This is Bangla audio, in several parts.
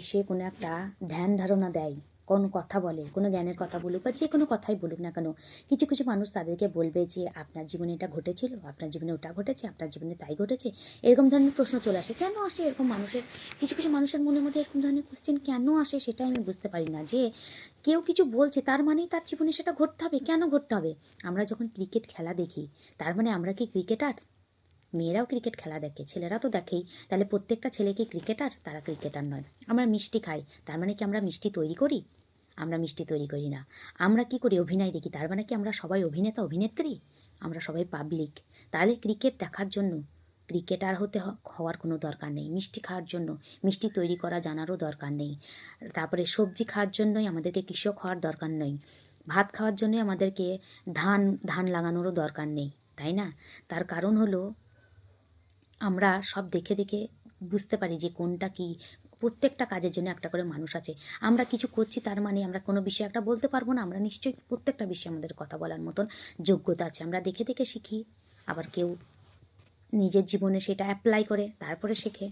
বিষয়ে কোনো একটা ধ্যান ধারণা দেয়, কোনো কথা বলে, কোনো জ্ঞানের কথা বলুক বা যে কোনো কথাই বলুক না কেন, কিছু কিছু মানুষ তাদেরকে বলবে যে আপনার জীবনে এটা ঘটেছিল, আপনার জীবনে ওটা ঘটেছে, আপনার জীবনে তাই ঘটেছে, এরকম ধরনের প্রশ্ন চলে আসে। কেন আসে এরকম মানুষের, কিছু কিছু মানুষের মনের মধ্যে এরকম ধরনের কোশ্চেন কেন আসে সেটাই আমি বুঝতে পারি না যে কেউ কিছু বলছে তার মানেই তার জীবনে সেটা ঘটতে হবে, কেন ঘটতে হবে? আমরা যখন ক্রিকেট খেলা দেখি, তার মানে আমরা কি ক্রিকেটার মেয়েরাও ক্রিকেট খেলা দেখে, ছেলেরা তো দেখেই। তাহলে প্রত্যেকটা ছেলে কি ক্রিকেটার তারা ক্রিকেটার নয়। আমরা মিষ্টি খাই, তার মানে কি আমরা মিষ্টি তৈরি করি? আমরা মিষ্টি তৈরি করি না। আমরা কি করি অভিনয় দেখি? তার মানে কি আমরা সবাই অভিনেতা, অভিনেত্রী? আমরা সবাই পাবলিক তাহলে ক্রিকেট দেখার জন্য ক্রিকেটার হতে হওয়ার কোনো দরকার নেই। মিষ্টি খাওয়ার জন্য, মিষ্টি তৈরি করা জানারও দরকার নেই। তারপরে সবজি খাওয়ার জন্যই আমাদেরকে কৃষক হওয়ার দরকার নেই। ভাত খাওয়ার জন্যই আমাদেরকে ধান ধান লাগানোরও দরকার নেই, তাই না? তার কারণ হলো আমরা সব দেখে দেখে বুঝতে পারি যে কোনটা কি, প্রত্যেকটা কাজের জন্য একটা করে মানুষ আছে। আমরা কিছু করছি তার মানে আমরা কোনো বিষয়ে একটা বলতে পারব না, আমরা নিশ্চয়ই প্রত্যেকটা বিষয়ে আমাদের কথা বলার মতন যোগ্যতা আছে। আমরা দেখে দেখে শিখি, আবার কেউ নিজের জীবনে সেটা অ্যাপ্লাই করে, তারপরে শেখে।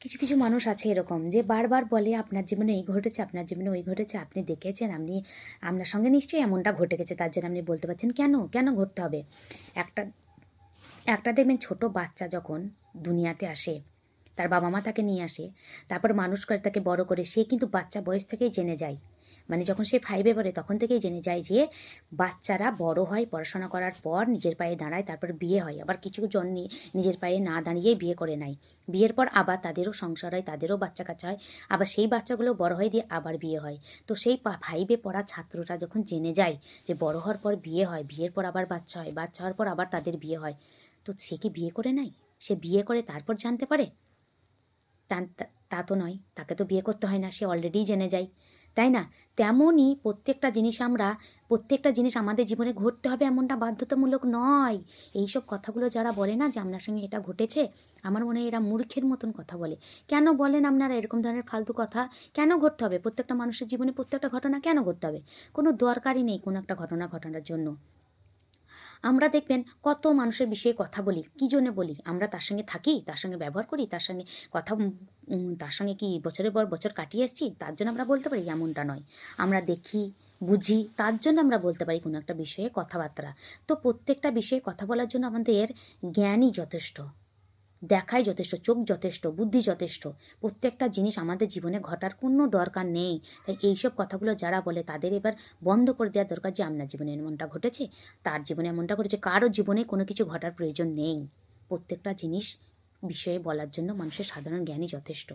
কিছু কিছু মানুষ আছে এরকম যে বারবার বলে, আপনার জীবনে এই ঘটেছে, আপনার জীবনে ওই ঘটেছে, আপনি দেখেছেন, আপনি, আপনার সঙ্গে নিশ্চয়ই এমনটা ঘটে গেছে, তার জন্য আপনি বলতে পারছেন, কেন কেন ঘটতে হবে? একটা একটা দেখবেন ছোট বাচ্চা যখন দুনিয়াতে আসে, তার বাবা মা তাকে নিয়ে আসে, তারপর মানুষ করে তাকে বড় করে, সে কিন্তু বাচ্চা বয়স থেকেই জেনে যায়। মানে যখন সে ফাইভে পড়ে, তখন থেকেই জেনে যায় যে বাচ্চারা বড় হয়, পড়াশোনা করার পর নিজের পায়ে দাঁড়ায়, তারপর বিয়ে হয়। আবার কিছু জন নিজের পায়ে না দাঁড়িয়েই বিয়ে করে নেয়। বিয়ের পর আবার তাদেরও সংসার হয়, তাদেরও বাচ্চা কাচ্চা হয়। আবার সেই বাচ্চাগুলো বড় হয় দিয়ে আবার বিয়ে হয়। তো সেই ফাইভে পড়া ছাত্ররা যখন জেনে যায় যে বড় হওয়ার পর বিয়ে হয়, বিয়ের পর আবার বাচ্চা হয়, বাচ্চা হওয়ার পর আবার তাদের বিয়ে হয় তো সে কি বিয়ে করে নাই? সে বিয়ে করে তারপর জানতে পারে? তা, তা- নয়, তাকে তো বিয়ে করতে হয় না, সে অলরেডি জেনে যায়। তাই না? তেমনই প্রত্যেকটা জিনিস আমরা, প্রত্যেকটা জিনিস আমাদের জীবনে ঘটতে হবে এমনটা বাধ্যতামূলক নয়। এইসব কথাগুলো যারা বলে না যে আপনার সঙ্গে এটা ঘটেছে, আমার মনে হয় এরা মূর্খের মতন কথা বলে। কেন বলেন আপনারা এরকম ধরনের ফালতু কথা? কেন ঘটতে হবে? প্রত্যেকটা মানুষের জীবনে প্রত্যেকটা ঘটনা কেন ঘটতে হবে? কোনো দরকারই নেই কোনো একটা ঘটনা ঘটানোর জন্য। আমরা দেখবেন কত মানুষের বিষয়ে কথা বলি, কী জন্য বলি? আমরা তার সঙ্গে থাকি, তার সঙ্গে ব্যবহার করি, তার সঙ্গে কথা তার সঙ্গে কি বছরের পর বছর কাটিয়ে এসেছি, তার জন্য আমরা বলতে পারি এমনটা নয়। আমরা দেখি, বুঝি, তার জন্য আমরা বলতে পারি কোনো একটা বিষয়ে কথাবার্তা। তো প্রত্যেকটা বিষয়ে কথা বলার জন্য আমাদের জ্ঞানই যথেষ্ট। দেখাই যথেষ্ট, চোখ যথেষ্ট, বুদ্ধি যথেষ্ট। প্রত্যেকটা জিনিস আমাদের জীবনে ঘটার কোনো দরকার নেই। তাই এইসব কথাগুলো যারা বলে তাদের এবার বন্ধ করে দেওয়ার দরকার যে আপনার জীবনে এমনটা ঘটেছে, তার জীবনে এমনটা ঘটেছে, কারও জীবনে কোনো কিছু ঘটার প্রয়োজন নেই। প্রত্যেকটা জিনিস বিষয়ে বলার জন্য মানুষের সাধারণ জ্ঞানই যথেষ্ট।